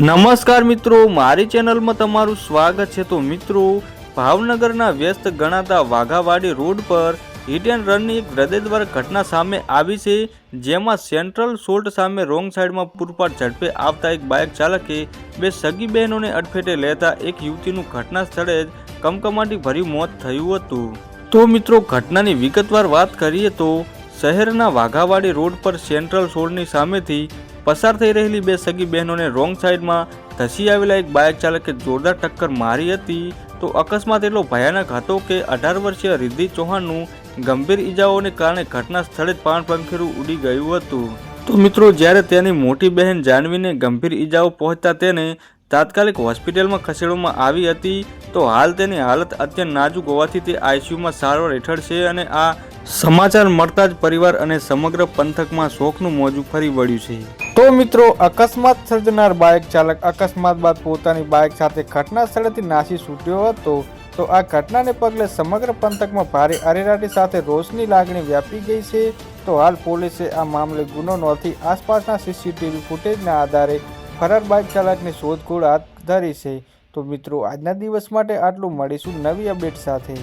નમસ્કાર મિત્રો, મારી ચેનલમાં તમારું સ્વાગત છે. તો મિત્રો, ભાવનગરના વ્યસ્ત ગણાતા વાઘાવાડી રોડ પર હિટ એન્ડ રનની એક હૃદયદ્વાર ઘટના સામે આવી છે, જેમાં સેન્ટ્રલ સોલ્ટ સામે રોંગ સાઈડમાં પૂરપાટ ઝડપે આવતા એક બાઇક ચાલકે બે સગી બહેનોને અડફેટે લેતા એક યુવતીનું ઘટના સ્થળે જ કમકમાટી ભર્યું મોત થયું હતું. તો મિત્રો, ઘટનાની વિગતવાર વાત કરીએ તો શહેરના વાઘાવાડી રોડ પર સેન્ટ્રલ સોલ્ટની સામેથી પસાર થઈ રહેલી બે સગી બહેનોને રોંગ સાઈડમાં ધસી આવેલા એક બાઇક ચાલકે જોરદાર ટક્કર મારી હતી તો અકસ્માત એટલો ભયાનક હતો કે અઢાર વર્ષીય રિદ્ધિ ચૌહાણનું ગંભીર ઈજાઓને કારણે ઘટના સ્થળે જ પાણ પંખેરું ઉડી ગયું હતું. તો મિત્રો, જ્યારે તેની મોટી બહેન જાનવીને ગંભીર ઈજાઓ પહોંચતા તેને તાત્કાલિક હોસ્પિટલમાં ખસેડવામાં આવી હતી, તો હાલ તેની હાલત અત્યંત નાજુક હોવાથી તે આઈસીયુમાં સારવાર હેઠળ છે અને આ સમાચાર મળતા જ પરિવાર અને સમગ્ર પંથકમાં શોકનું મોજું ફરી વળ્યું છે. તો મિત્રો, અકસ્માત સર્જનાર બાઇક ચાલક અકસ્માત બાદ પોતાની બાઇક સાથે ઘટના સ્થળેથી નાસી છૂટ્યો હતો. તો આ ઘટનાને પગલે સમગ્ર પંથકમાં ભારે અરેરાટી સાથે રોષની લાગણી વ્યાપી ગઈ છે. તો હાલ પોલીસે આ મામલે ગુનો નોંધી આસપાસના સીસીટીવી ફૂટેજના આધારે ફરાર બાઇક ચાલકની શોધખોળ હાથ ધરી છે. તો મિત્રો, આજના દિવસ માટે આટલું. મળીશું નવી અપડેટ સાથે.